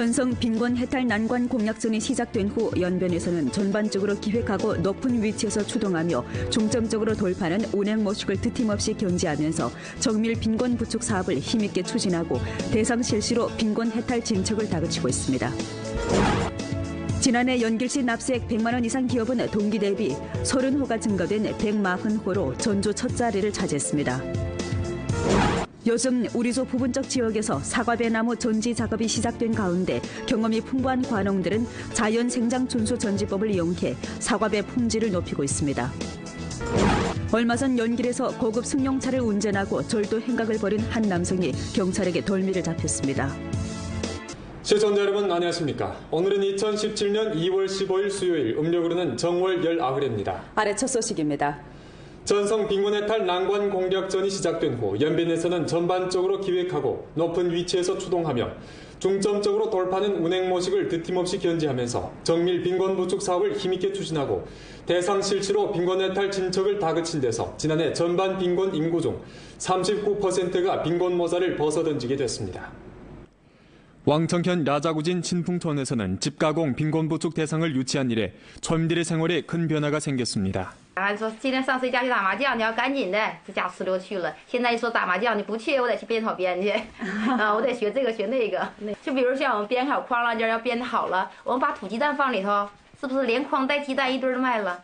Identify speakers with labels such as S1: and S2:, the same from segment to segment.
S1: 전성 빈곤 해탈 난관 공약전이 시작된 후 연변에서는 전반적으로 기획하고 높은 위치에서 추동하며 중점적으로 돌파하는 운행 모식을 드팀없이 견지하면서 정밀 빈곤 부축 사업을 힘있게 추진하고 대상 실시로 빈곤 해탈 진척을 다그치고 있습니다. 지난해 연길시 납세액 100만 원 이상 기업은 동기 대비 30호가 증가된 140호로 전주 첫 자리를 차지했습니다. 요즘 우리 조 부분적 지역에서 사과배 나무 전지 작업이 시작된 가운데 경험이 풍부한 관홍들은 자연 생장 준수 전지법을 이용해 사과배 품질을 높이고 있습니다. 얼마 전 연길에서 고급 승용차를 운전하고 절도 행각을 벌인 한 남성이 경찰에게 돌미를 잡혔습니다.
S2: 시청자 여러분 안녕하십니까? 오늘은 2017년 2월 15일 수요일 음력으로는 정월 18일입니다.
S1: 아래 첫 소식입니다.
S2: 전성 빈곤해탈 난관 공략전이 시작된 후 연변에서는 전반적으로 기획하고 높은 위치에서 추동하며 중점적으로 돌파하는 운행 모식을 드팀없이 견지하면서 정밀 빈곤 부축 사업을 힘있게 추진하고 대상 실시로 빈곤해탈 진척을 다그친 데서 지난해 전반 빈곤 인구 중 39%가 빈곤 모자를 벗어던지게 됐습니다. 왕청현 라자구진 신풍촌에서는 집가공 빈곤 부축 대상을 유치한 이래村民들의 생활에 큰 변화가 생겼습니다.
S3: 还说今天上谁家去打麻将，你要赶紧的，这家石榴去了。现在一说打麻将，你不去，我得去编草编去，啊，我得学这个学那个。就比如像我们编好筐了，这要编好了，我们把土鸡蛋放里头，是不是连筐带鸡蛋一堆儿卖了？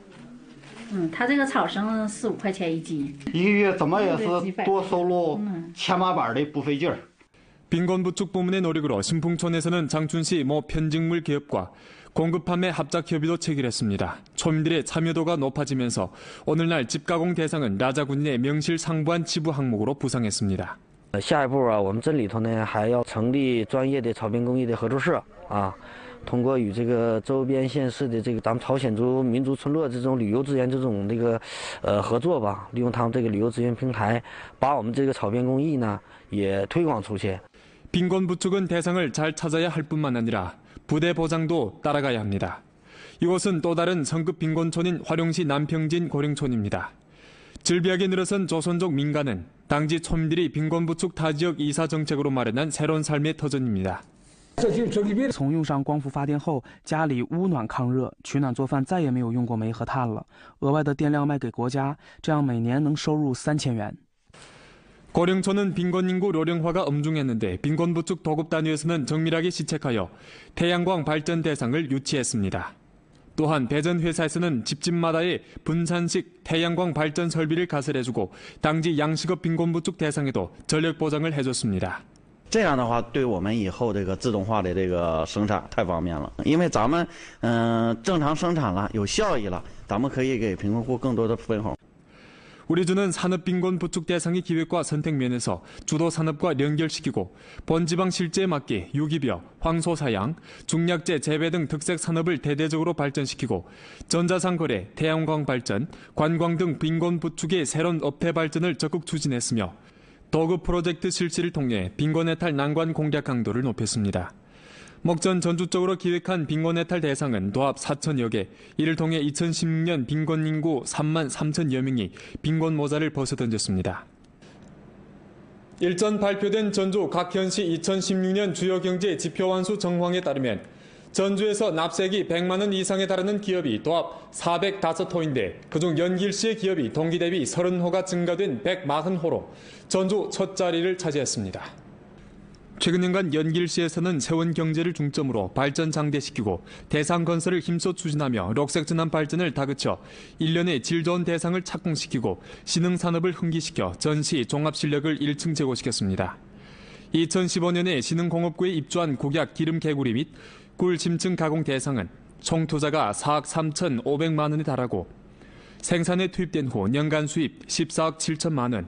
S4: 嗯，他这个草绳四五块钱一斤，
S5: 一个月怎么也是多收入千八百的不费劲儿。
S2: 빈곤 부축 부문의 노력으로 신풍촌에서는 장춘시 모 편직물 기업과 공급 판매 합작 협의도 체결했습니다. 초민들의 참여도가 높아지면서 오늘날 집가공 대상은 라자군인의 명실상부한 지부 항목으로 부상했습니다.
S6: 下一步啊，我们镇里头呢还要成立专业的草编工艺的合作社啊，通过与这个周边县市的这个咱们朝鲜族民族村落这种旅游资源这种那个呃合作吧，利用他们这个旅游资源平台，把我们这个草编工艺呢也推广出去。
S2: 빈곤 부축은 대상을 잘 찾아야 할 뿐만 아니라 부대 보장도 따라가야 합니다. 이곳은 또 다른 성급 빈곤촌인 화룡시 남평진 고령촌입니다. 질비하게 늘어선 조선족 민가는 당지 촌민들이 빈곤 부축 타지역 이사 정책으로 마련한 새로운 삶의 터전입니다.
S7: 从用上光伏发电后，家里屋暖抗热，取暖做饭再也没有用过煤和炭了。额外的电量卖给国家，这样每年能收入三千元。
S2: 고령촌은 빈곤 인구 료령화가 엄중했는데 빈곤 부축 도급 단위에서는 정밀하게 시책하여 태양광 발전 대상을 유치했습니다. 또한 배전 회사에서는 집집마다의 분산식 태양광 발전 설비를 가설해주고 당지 양식업 빈곤 부축 대상에도 전력 보장을 해줬습니다.
S8: 这样的话，对我们以后这个自动化的这个生产太方便了，因为咱们嗯、呃正常生产了，有效益了，咱们可以给贫困户更多的分红。
S2: 우리 주는 산업 빈곤 부축 대상의 기획과 선택 면에서 주도 산업과 연결시키고 본지방 실제에 맞게 유기벼, 황소사양, 중약재 재배 등 특색 산업을 대대적으로 발전시키고 전자상 거래, 태양광 발전, 관광 등 빈곤 부축의 새로운 업태 발전을 적극 추진했으며 도급 프로젝트 실시를 통해 빈곤 해탈 난관 공략 강도를 높였습니다. 목전 전주적으로 기획한 빈곤 해탈 대상은 도합 4천여 개, 이를 통해 2016년 빈곤 인구 3만 3천여 명이 빈곤 모자를 벗어던졌습니다. 일전 발표된 전주 각 현시 2016년 주요 경제 지표 완수 정황에 따르면 전주에서 납세액이 100만 원 이상에 달하는 기업이 도합 405호인데 그중 연길시의 기업이 동기 대비 30호가 증가된 140호로 전주 첫 자리를 차지했습니다. 최근 년간 연길시에서는 세원 경제를 중점으로 발전 장대시키고 대상 건설을 힘써 추진하며 녹색 전환 발전을 다그쳐 1년의 질 좋은 대상을 착공시키고 신흥 산업을 흥기시켜 전시 종합 실력을 1층 제고시켰습니다. 2015년에 신흥공업구에 입주한 국약 기름 개구리 및꿀 심층 가공 대상은 총 투자가 4억 3,500만 원에 달하고 생산에 투입된 후 년간 수입 14억 7천만 원,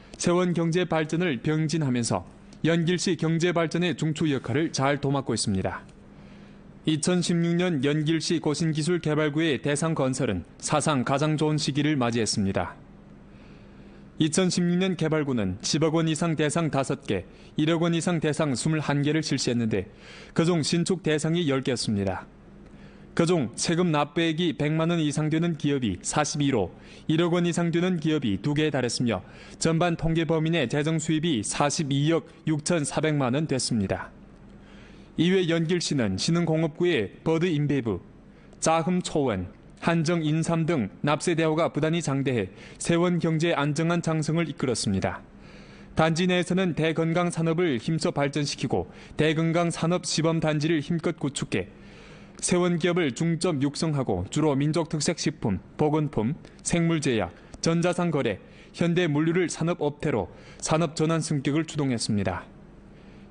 S2: 세원 경제 발전을 병진하면서 연길시 경제 발전의 중추 역할을 잘 도맡고 있습니다. 2016년 연길시 고신기술개발구의 대상 건설은 사상 가장 좋은 시기를 맞이했습니다. 2016년 개발구는 10억 원 이상 대상 5개, 1억 원 이상 대상 21개를 실시했는데 그중 신축 대상이 10개였습니다. 그중 세금 납부액이 100만 원 이상 되는 기업이 42로 1억 원 이상 되는 기업이 2개에 달했으며 전반 통계 범위 내 재정 수입이 42억 6,400만 원 됐습니다. 이외 연길시는 신흥공업구의 버드 인베브, 자흠 초원, 한정 인삼 등 납세 대우가 부단히 장대해 세원 경제의 안정한 장성을 이끌었습니다. 단지 내에서는 대건강 산업을 힘써 발전시키고 대건강 산업 시범 단지를 힘껏 구축해 세원 기업을 중점 육성하고 주로 민족 특색 식품, 보건품, 생물제약, 전자상 거래, 현대 물류를 산업 업태로 산업 전환 승격을 주동했습니다.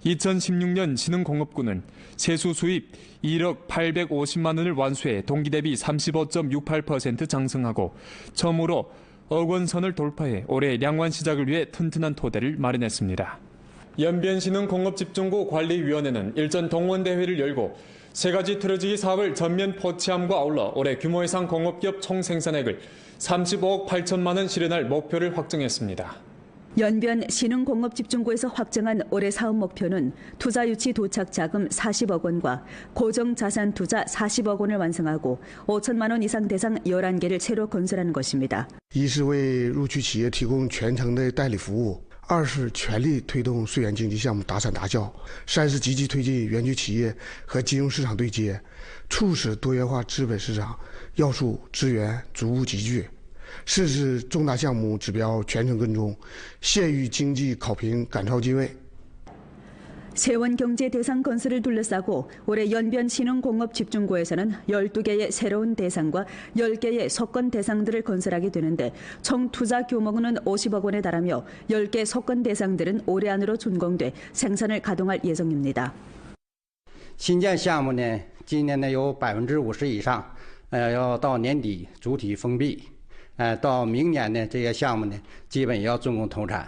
S2: 2016년 신흥공업구는 세수 수입 1억 850만 원을 완수해 동기 대비 35.68% 장성하고 처음으로 억 원선을 돌파해 올해 양환 시작을 위해 튼튼한 토대를 마련했습니다. 연변신흥공업집중구 관리위원회는 일전 동원대회를 열고 세 가지 트러지기 사업을 전면 포치함과 아울러 올해 규모 이상 공업기업 총생산액을 35억 8천만 원 실현할 목표를 확정했습니다.
S1: 연변 신흥공업집중구에서 확정한 올해 사업 목표는 투자 유치 도착 자금 40억 원과 고정 자산 투자 40억 원을 완성하고 5천만 원 이상 대상 11개를 새로 건설하는 것입니다.
S9: 一是为入区企业提供全程的代理服务， 二是全力推动税源经济项目打产达效，三是积极推进园区企业和金融市场对接，促使多元化资本市场要素资源逐步集聚。四是重大项目指标全程跟踪，县域经济考评赶超机位。
S1: 세원 경제 대상 건설을 둘러싸고 올해 연변 신흥공업 집중구에서는 12개의 새로운 대상과 10개의 석권 대상들을 건설하게 되는데 총 투자 규모는 50억 원에 달하며 10개 석권 대상들은 올해 안으로 준공돼 생산을 가동할 예정입니다.
S10: 新建项目呢，今年呢有百分之五十以上，呃，要到年底主体封闭，呃，到明年呢这些项目呢基本也要竣工投产，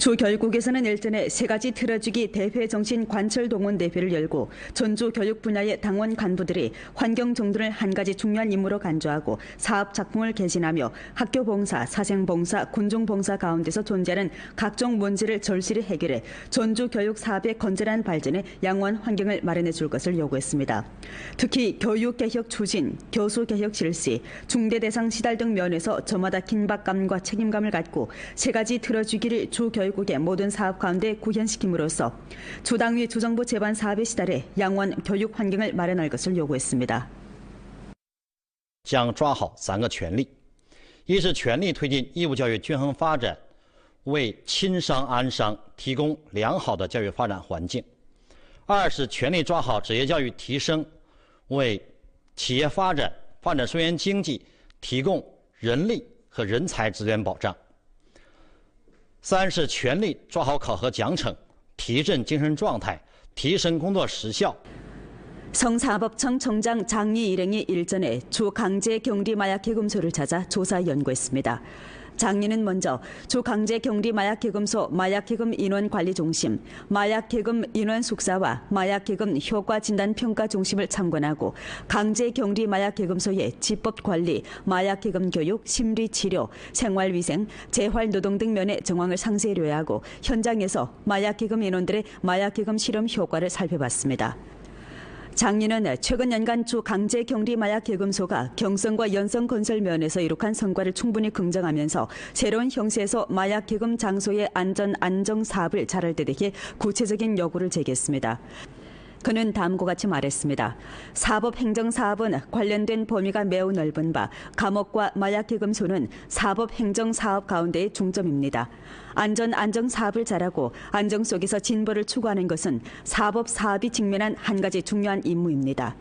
S1: 주 교육국에서는 일전에 세 가지 틀어주기 대회 정신 관철 동원 대회를 열고 전주 교육 분야의 당원 간부들이 환경 정돈을 한 가지 중요한 임무로 간주하고 사업 작품을 개진하며 학교 봉사, 사생 봉사, 군중 봉사 가운데서 존재하는 각종 문제를 절실히 해결해 전주 교육 사업의 건전한 발전에 양호한 환경을 마련해 줄 것을 요구했습니다. 특히 교육 개혁 추진, 교수 개혁 실시, 중대 대상 시달 등 면에서 저마다 긴박감과 책임감을 갖고 세 가지 틀어주기를 주 교육 교육국의 모든 사업 가운데 구현시킴으로써 주당위 주정부 재반 사업에 시달해 양원 교육 환경을 마련할 것을 요구했습니다.
S11: 将抓好三个权利：一是全力推进义务教育均衡发展，为亲商安商提供良好的教育发展环境；二是全力抓好职业教育提升，为企业发展、发展溯源经济提供人力和人才资源保障。 三是全力抓好考核奖惩，提振精神状态，提升工作时效。
S1: 성사법청 청장 장리 일행이 일전에 주 강제 경리 마약 개금소를 찾아 조사 연구했습니다. 장리는 먼저 주 강제 경리 마약 개금소 마약 개금 인원 관리 중심, 마약 개금 인원 숙사와 마약 개금 효과 진단 평가 중심을 참관하고 강제 경리 마약 개금소의 집법 관리, 마약 개금 교육, 심리 치료, 생활 위생, 재활 노동 등 면의 정황을 상세히 요약하고 현장에서 마약 개금 인원들의 마약 개금 실험 효과를 살펴봤습니다. 장리는 최근 연간 주 강제 격리 마약 개금소가 경성과 연성 건설 면에서 이룩한 성과를 충분히 긍정하면서 새로운 형태에서 마약 개금 장소의 안전 안정 사업을 잘할 때 대해 구체적인 요구를 제기했습니다. 그는 다음과 같이 말했습니다. 사법행정사업은 관련된 범위가 매우 넓은 바 감옥과 마약개금소는 사법행정사업 가운데의 중점입니다. 안전 안정 사업을 잘하고 안정 속에서 진보를 추구하는 것은 사법 사업이 직면한 한 가지 중요한 임무입니다.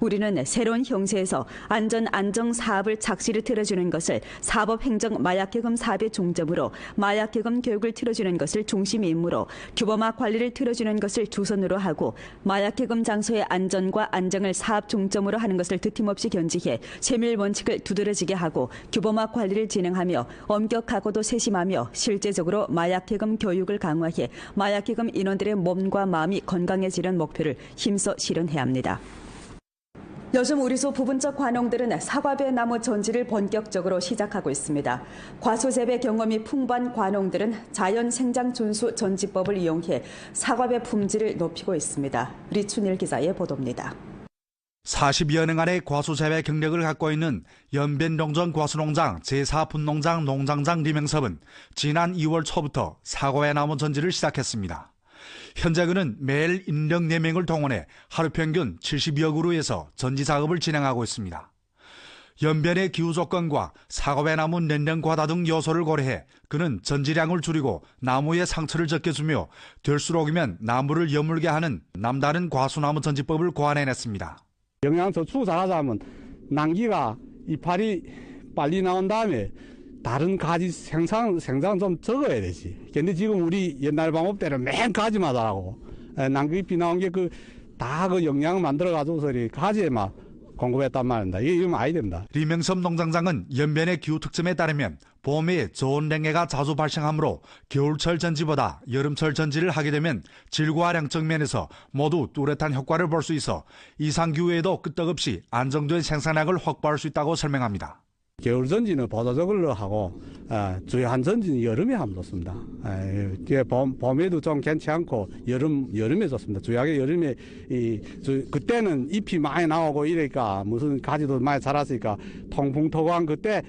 S1: 우리는 새로운 형태에서 안전 안정 사업을 착실히 틀어주는 것을 사법 행정 마약개금 사업의 중점으로 마약개금 교육을 틀어주는 것을 중심 임무로 규범화 관리를 틀어주는 것을 주선으로 하고 마약개금 장소의 안전과 안정을 사업 중점으로 하는 것을 드팀없이 견지해 세밀 원칙을 두드러지게 하고 규범화 관리를 진행하며 엄격하고도 세심하며 실제적으로 마약개금 교육을 강화해 마약개금 인원들의 몸과 마음이 건강해지는 목표를 힘써 실현해야 합니다. 요즘 우리 소 부분적 관홍들은 사과배 나무 전지를 본격적으로 시작하고 있습니다. 과수재배 경험이 풍부한 관홍들은 자연 생장 준수 전지법을 이용해 사과배 품질을 높이고 있습니다. 리춘일 기자의 보도입니다.
S12: 40여 년간의 과수재배 경력을 갖고 있는 연변농전 과수농장 제4분농장 농장장 리명섭은 지난 2월 초부터 사과배 나무 전지를 시작했습니다. 현재 그는 매일 인력 4명을 동원해 하루 평균 70여 그루에서 전지 작업을 진행하고 있습니다. 연변의 기후 조건과 사과배나무年령 과다 등 요소를 고려해 그는 전지량을 줄이고 나무의 상처를 적게 주며 될수록이면 나무를 여물게 하는 남다른 과수나무 전지법을 고안해냈습니다.
S13: 영양소 추사하자면 난기가 이파리 빨리 나온 다음에 다른 가지 생산 생산 좀 적어야 되지. 근데 지금 우리 옛날 방법 때는 맨 가지마다 하고 난기비 나온 게 그다그 영양 만들어 가지고서 가지에만 공급했단 말입니다. 이러면 아이 된다.
S12: 리명섭 농장장은 연변의 기후 특점에 따르면 봄에 좋은 냉해가 자주 발생하므로 겨울철 전지보다 여름철 전지를 하게 되면 질과 량적 면에서 모두 뚜렷한 효과를 볼 수 있어 이상 기후에도 끄떡없이 안정된 생산량을 확보할 수 있다고 설명합니다.
S13: 겨울 전지는 보조적으로 하고 아, 주요한 전지는 여름에 하면 좋습니다. 아, 봄, 봄에도 좀 괜찮고 여름 여름에 좋습니다. 주요하게 여름에 이 주, 그때는 잎이 많이 나오고 이러니까 무슨 가지도 많이 자랐으니까 통풍 토광 그때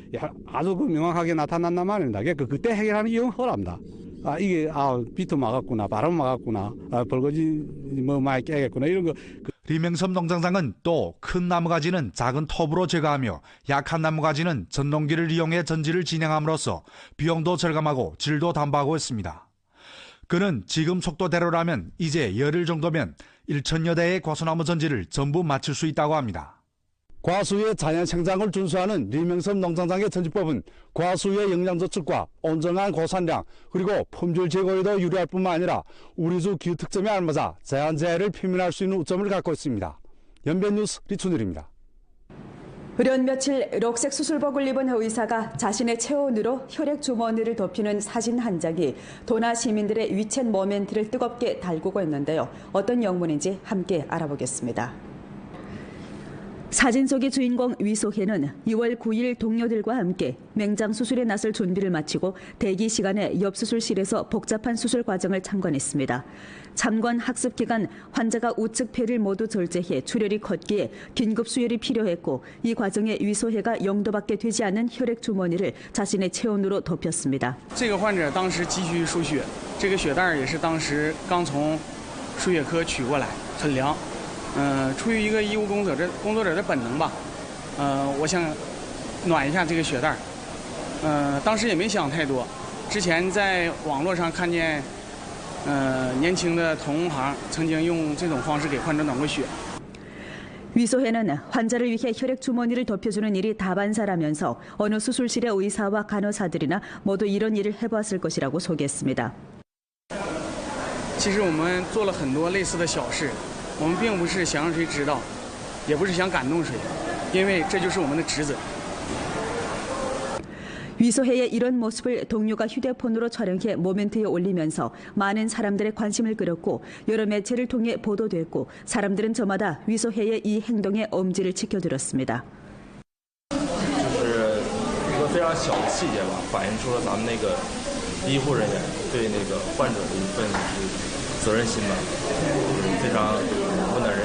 S13: 아주 그 명확하게 나타난단 말입니다. 그 그때 해결하는 이유는 허랍니다. 아 이게 아 비트 막았구나 바람 막았구나 아 벌거지 뭐 많이 깨겠구나 이런 거.
S12: 리명섭 농장장은 또 큰 나무가지는 작은 톱으로 제거하며 약한 나무가지는 전농기를 이용해 전지를 진행함으로써 비용도 절감하고 질도 담보하고 있습니다. 그는 지금 속도대로라면 이제 열흘 정도면 1천여 대의 과수나무 전지를 전부 마칠 수 있다고 합니다.
S13: 과수의 자연 생장을 준수하는 리명섭 농장장의 전지법은 과수의 영양 저축과 온전한 고산량 그리고 품질 제고에도 유리할 뿐만 아니라 우리 주 기후 특점에 알맞아 제한재해를 표면할 수 있는 우점을 갖고 있습니다. 연변뉴스 리춘일입니다.
S1: 흐련 며칠 녹색 수술복을 입은 의사가 자신의 체온으로 혈액 주머니를 덮이는 사진 한 장이 도나 시민들의 위챗 모멘트를 뜨겁게 달구고 있는데요. 어떤 영문인지 함께 알아보겠습니다. 사진 속의 주인공 위소혜는 2월 9일 동료들과 함께 맹장 수술에 나설 준비를 마치고 대기 시간에 옆 수술실에서 복잡한 수술 과정을 참관했습니다. 참관 학습 기간 환자가 우측 폐를 모두 절제해 출혈이 컸기에 긴급 수혈이 필요했고 이 과정에 위소혜가 0도밖에 되지 않은 혈액 주머니를 자신의 체온으로 덮였습니다.
S14: 这个患者当时急需输血，这个血袋也是当时刚从输血科取过来，很凉。 嗯、呃，出于一个医务工作者工作者的本能吧，呃，我想暖一下这个血袋。呃，当时也没想太多，之前在网络上看见，呃，年轻的同行曾经用这种方式给患者暖过血。
S1: 위소혜는 환자를 위해 혈액 주머니를 덮여주는 일이 다반사라면서 어느 수술실의 의사와 간호사들이나 모두 이런 일을 해봤을 것이라고 소개했습니다.
S14: 其实我们做了很多类似的小事。 我们并不是想让谁知道，也不是想感动谁，因为这就是我们的职责。
S1: 위소혜의 이런 모습을 동료가 휴대폰으로 촬영해 모멘트에 올리면서 많은 사람들의 관심을 끌었고 여러 매체를 통해 보도됐고 사람들은 저마다 위소혜의 이 행동의 엄지를 지켜들었습니다.
S15: 就是一个非常小的细节吧，反映出了咱们那个医护人员对那个患者的一份责任心吧，非常 温暖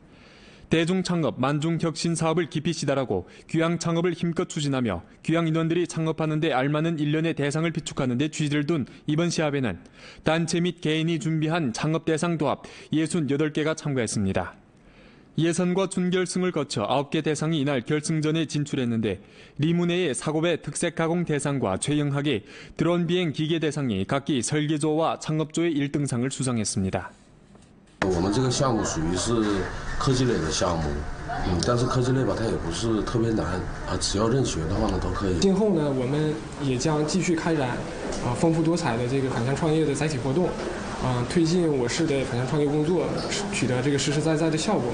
S2: 대중 창업 만중 혁신 사업을 깊이 시달하고 귀향 창업을 힘껏 추진하며 귀향 인원들이 창업하는 데 알맞는 일련의 대상을 비축하는 데 취지를 둔 이번 시합에는 단체 및 개인이 준비한 창업 대상 도합 68개가 참가했습니다. 예선과 준결승을 거쳐 9개 대상이 이날 결승전에 진출했는데 리무네의 사고배 특색 가공 대상과 최영학의 드론 비행 기계 대상이 각기 설계조와 창업조의 1등상을 수상했습니다.
S16: 我们这个项目属于是科技类的项目，嗯，但是科技类吧，它也不是特别难啊，只要认学的话呢，都可以。
S17: 今后呢，我们也将继续开展啊丰富多彩的这个返乡创业的载体活动，啊，推进我市的返乡创业工作，取得这个实实在在的效果。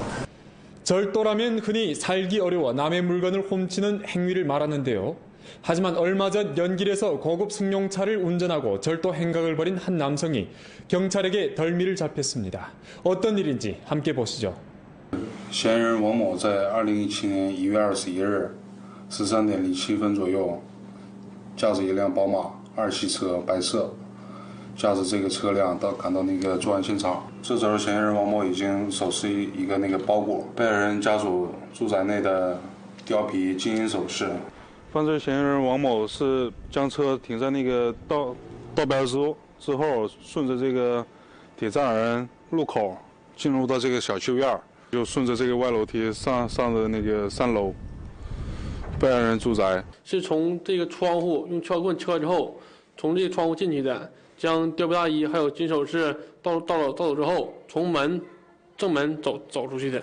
S2: 절도라면 흔히 살기 어려워 남의 물건을 훔치는 행위를 말하는데요. 하지만 얼마 전 연길에서 고급 승용차를 운전하고 절도 행각을 벌인 한 남성이 경찰에게 덜미를 잡혔습니다. 어떤 일인지 함께 보시죠.
S18: 嫌疑人王某在二零一七年一月二十一日十三点零七分左右，驾驶一辆宝马二系车白色，驾驶这个车辆到赶到那个作案现场。这时候，嫌疑人王某已经手持一个那个包裹，被害人家属住宅内的貂皮金银首饰。
S19: 犯罪嫌疑人王某是将车停在那个道道边之之后，顺着这个铁栅栏路口进入到这个小区院，就顺着这个外楼梯上上的那个三楼被害人住宅。
S20: 是从这个窗户用撬棍撬之后，从这个窗户进去的，将貂皮大衣还有金首饰盗盗走盗走之后，从门正门走走出去的。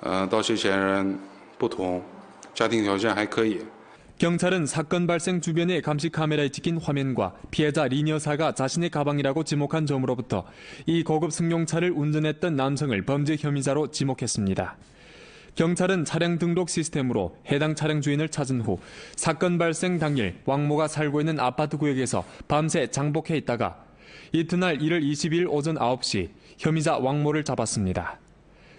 S18: 呃，盗窃嫌疑人不同，家庭条件还可以。
S2: 경찰은 사건 발생 주변의 감시 카메라에 찍힌 화면과 피해자 린 여사가 자신의 가방이라고 지목한 점으로부터 이 고급 승용차를 운전했던 남성을 범죄 혐의자로 지목했습니다. 경찰은 차량 등록 시스템으로 해당 차량 주인을 찾은 후 사건 발생 당일 왕모가 살고 있는 아파트 구역에서 밤새 장복해 있다가 이튿날 1월 22일 오전 9시 혐의자 왕모를 잡았습니다.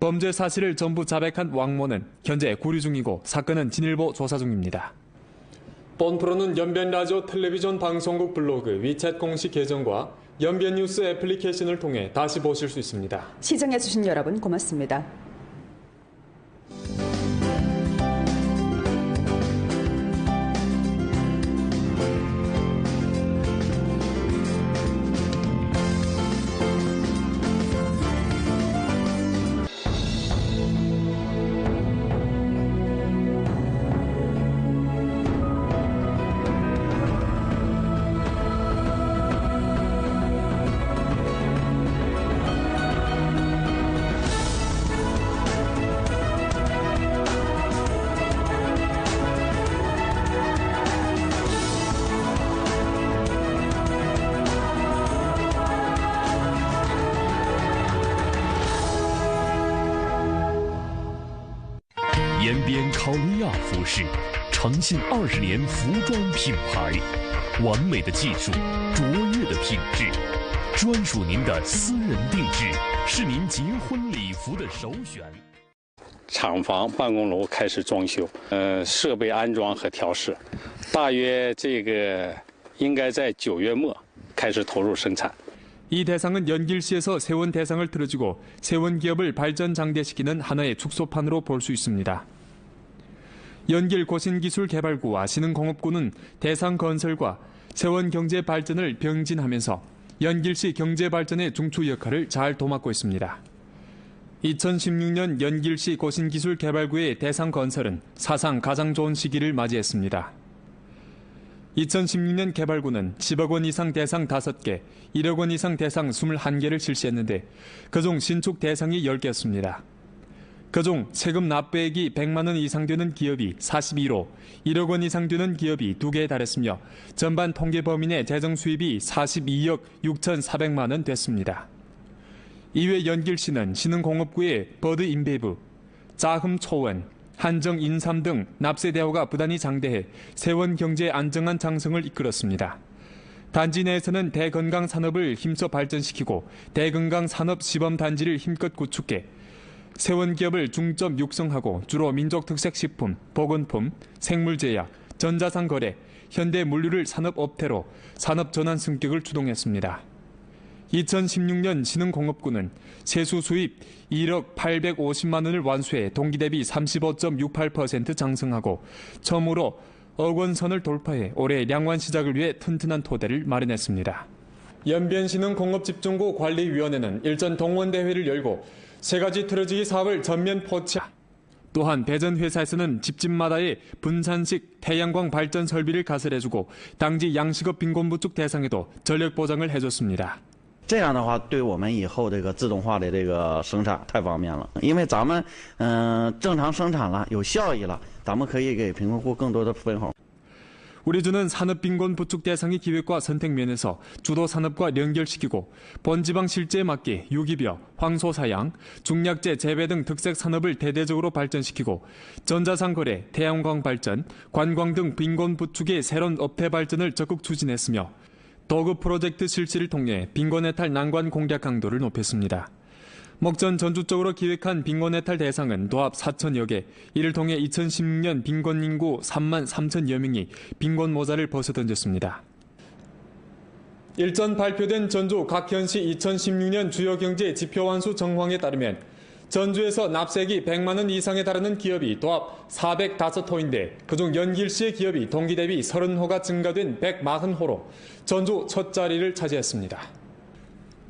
S2: 범죄 사실을 전부 자백한 왕모는 현재 구류 중이고 사건은 진일보 조사 중입니다. 본 프로는 연변 라디오 텔레비전 방송국 블로그 위챗 공식 계정과 연변 뉴스 애플리케이션을 통해 다시 보실 수 있습니다.
S1: 시청해주신 여러분 고맙습니다.
S21: “边考利亚服饰”诚信二十年服装品牌，完美的技术，卓越的品质，专属您的私人定制，是您结婚礼服的首选。
S22: 厂房办公楼开始装修，呃，设备安装和调试，大约这个 应该在九月末开始投入生产。
S2: 이 대상은 연길시에서 세원 대상을 틀어주고 세원 기업을 발전 장대시키는 하나의 축소판으로 볼 수 있습니다. 연길 고신기술개발구와 신흥공업구는 대상 건설과 세원 경제 발전을 병진하면서 연길시 경제 발전의 중추 역할을 잘 도맡고 있습니다. 2016년 연길시 고신기술개발구의 대상 건설은 사상 가장 좋은 시기를 맞이했습니다. 2016년 개발구는 10억 원 이상 대상 5개, 1억 원 이상 대상 21개를 실시했는데 그중 신축 대상이 10개였습니다. 그중 세금 납부액이 100만 원 이상 되는 기업이 42로 1억 원 이상 되는 기업이 2개에 달했으며 전반 통계 범위 내 재정 수입이 42억 6,400만 원 됐습니다. 이외 연길시는 신흥공업구의 버드 인베브, 자흠 초원, 한정 인삼 등 납세 대우가 부단히 장대해 세원 경제의 안정한 장성을 이끌었습니다. 단지 내에서는 대건강 산업을 힘써 발전시키고 대건강 산업 시범 단지를 힘껏 구축해 세원 기업을 중점 육성하고 주로 민족 특색 식품, 보건품, 생물제약, 전자상 거래, 현대 물류를 산업업태로 산업 전환 승격을 주동했습니다. 2016년 신흥공업구는 세수 수입 1억 850만 원을 완수해 동기 대비 35.68% 장성하고 처음으로 억 원 선을 돌파해 올해 양환 시작을 위해 튼튼한 토대를 마련했습니다. 연변신흥공업집중구 관리위원회는 일전 동원대회를 열고 세 가지 트러지기 사업을 전면 포착. 또한 배전 회사에서는 집집마다의 분산식 태양광 발전 설비를 가설해주고 당지 양식업 빈곤부축 대상에도 전력 보장을 해줬습니다.
S8: 这样的话，对我们以后这个自动化的这个生产太方便了。因为咱们嗯、呃正常生产了，有效益了，咱们可以给贫困户更多的分红。
S2: 우리 주는 산업 빈곤 부축 대상의 기획과 선택 면에서 주도 산업과 연결시키고 본지방 실제에 맞게 유기bio, 황소사양, 중약재 재배 등 특색 산업을 대대적으로 발전시키고 전자상 거래, 태양광 발전, 관광 등 빈곤 부축의 새로운 업태 발전을 적극 추진했으며 도급 프로젝트 실시를 통해 빈곤 해탈 난관 공략 강도를 높였습니다. 목전 전주적으로 기획한 빈곤 해탈 대상은 도합 4천여 개, 이를 통해 2016년 빈곤 인구 3만 3천여 명이 빈곤 모자를 벗어던졌습니다. 일전 발표된 전주 각 현시 2016년 주요 경제 지표 완수 정황에 따르면 전주에서 납세액이 100만 원 이상에 달하는 기업이 도합 405호인데 그중 연길시의 기업이 동기 대비 30호가 증가된 140호로 전주 첫 자리를 차지했습니다.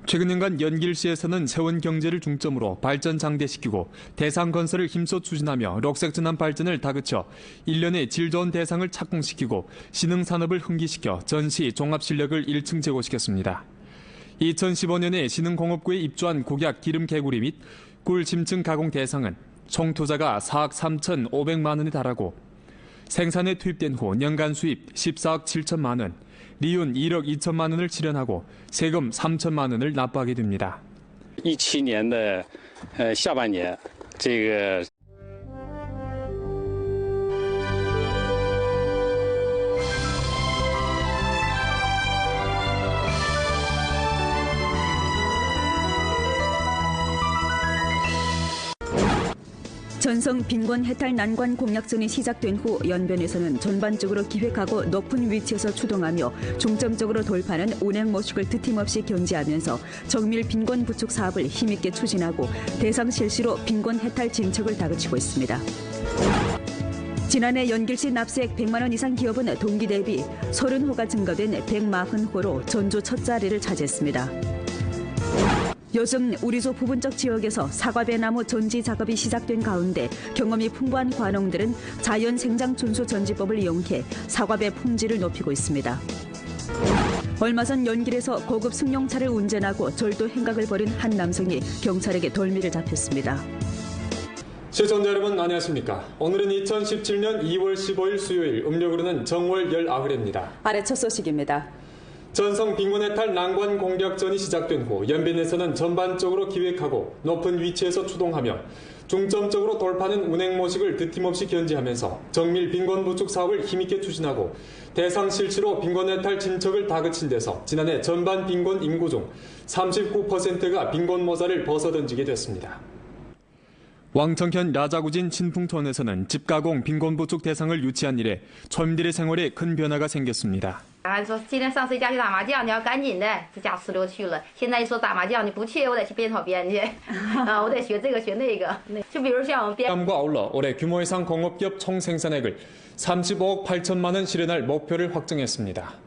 S2: 최근 년간 연길시에서는 세원 경제를 중점으로 발전 장대시키고 대상 건설을 힘써 추진하며 녹색 전환 발전을 다그쳐 1년의 질 좋은 대상을 착공시키고 신흥 산업을 흥기시켜 전시 종합 실력을 1층 제고시켰습니다. 2015년에 신흥공업구에 입주한 국약 기름 개구리 및꿀 심층 가공 대상은 총 투자가 4억 3,500만 원에 달하고 생산에 투입된 후 연간 수입 14억 7천만 원, 리윤 1억 2천만 원을 실현하고 세금 3천만 원을 납부하게 됩니다.
S22: 一七年的呃下半年，这个
S1: 전성 빈곤 해탈 난관 공약전이 시작된 후 연변에서는 전반적으로 기획하고 높은 위치에서 추동하며 중점적으로 돌파하는 운행 모식을 드팀없이 견지하면서 정밀 빈곤 부축 사업을 힘있게 추진하고 대상 실시로 빈곤 해탈 진척을 다그치고 있습니다. 지난해 연길시 납세액 100만 원 이상 기업은 동기 대비 30호가 증가된 140호로 전주 첫 자리를 차지했습니다. 요즘 우리조 부분적 지역에서 사과배 나무 전지 작업이 시작된 가운데 경험이 풍부한 관홍들은 자연 생장 준수 전지법을 이용해 사과배 품질을 높이고 있습니다. 얼마 전 연길에서 고급 승용차를 운전하고 절도 행각을 벌인 한 남성이 경찰에게 돌미를 잡혔습니다.
S2: 시청자 여러분 안녕하십니까? 오늘은 2017년 2월 15일 수요일 음력으로는 정월 18일입니다.
S1: 아래 첫 소식입니다.
S2: 전성 빈곤 해탈 난관 공략전이 시작된 후 연변에서는 전반적으로 기획하고 높은 위치에서 추동하며 중점적으로 돌파하는 운행 모식을 드팀없이 견지하면서 정밀 빈곤 부축 사업을 힘있게 추진하고 대상 실시로 빈곤 해탈 진척을 다그친 데서 지난해 전반 빈곤 인구 중 39%가 빈곤 모자를 벗어던지게 됐습니다. 왕청현 라자구진 신풍촌에서는 집가공 빈곤부축 대상을 유치한 이래村民들의 생활에 큰 변화가 생겼습니다.
S23: 俺说今天上谁家去打麻将，你要赶紧的，这家呲溜去了。现在一说打麻将，你不去，我得去编草编去，啊，我得学这个学那个。就比如像我们编。
S2: 과 아울러 올해 규모 이상 공업기업 총 생산액을 35억 8천만 원 실현할 목표를 확정했습니다.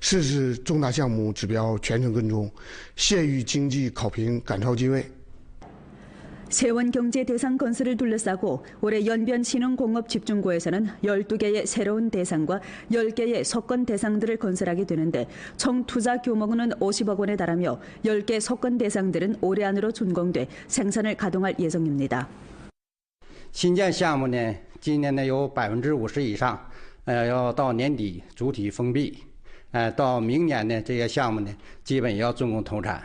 S9: 四是重大项目指标全程跟踪，县域经济考评赶超进位。
S1: 세원 경제 대상 건설을 둘러싸고 올해 연변 신흥공업 집중구에서는 12개의 새로운 대상과 10개의 석권 대상들을 건설하게 되는데 총 투자 규모는 50억 원에 달하며 10개 석권 대상들은 올해 안으로 준공돼 생산을 가동할 예정입니다.
S10: 新建项目呢，今年呢有百分之五十以上，呃，要到年底主体封闭， 呃，到明年呢这些项目呢基本也要竣工投产，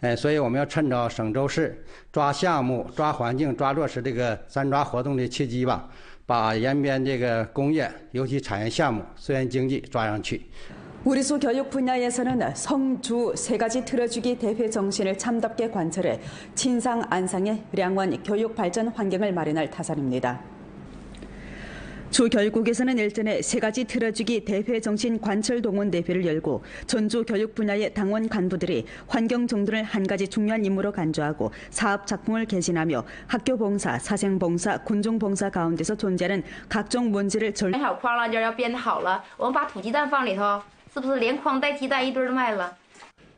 S10: 呃，所以我们要趁着省州市抓项目、抓环境、抓落实这个三抓活动的契机吧，把延边这个工业，尤其产业项目、资源经济抓上去。
S1: 우리소 교육 분야에서는 성주 세 가지 틀어주기 대회 정신을 참답게 관철해 친상 안상의 량원 교육 발전 환경을 마련할 타산입니다. 주 교육국에서는 일전에 세 가지 틀어주기 대회 정신 관철 동원 대회를 열고 전주 교육 분야의 당원 간부들이 환경 정돈을 한 가지 중요한 임무로 간주하고 사업 작품을 개진하며 학교 봉사, 사생 봉사, 군중 봉사 가운데서 존재하는 각종 문제를 절
S23: 编好筐了，这要编的好了，我们把土鸡蛋放里头，是不是连筐带鸡蛋一堆儿卖了？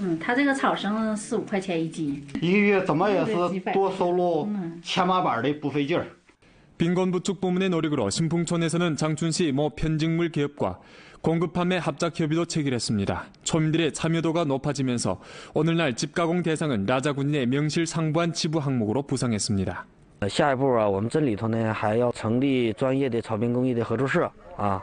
S24: 嗯，他这个草绳四五块钱一斤，
S25: 一个月怎么也是多收入千八百的不费劲儿。
S2: 빈곤부축 부문의 노력으로 신풍촌에서는 장춘시 모 편직물 기업과 공급 판매 합작 협의도 체결했습니다. 초민들의 참여도가 높아지면서 오늘날 집가공 대상은 라자군인의 명실상부한 지부 항목으로 부상했습니다.
S6: 下一步啊，我们镇里头呢还要成立专业的草编工艺的合作社啊，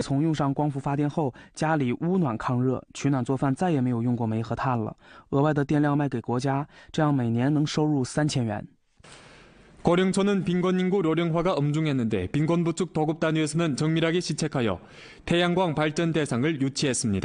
S7: 从用上光伏发电后，家里屋暖抗热，取暖做饭再也没有用过煤和炭了。额外的电量卖给国家，这样每年能收入三千元。
S2: 고령촌은 빈곤 인구 료령화가 엄중했는데 빈곤부축 도급 단위에서는 정밀하게 시책하여 태양광 발전 대상을 유치했습니다.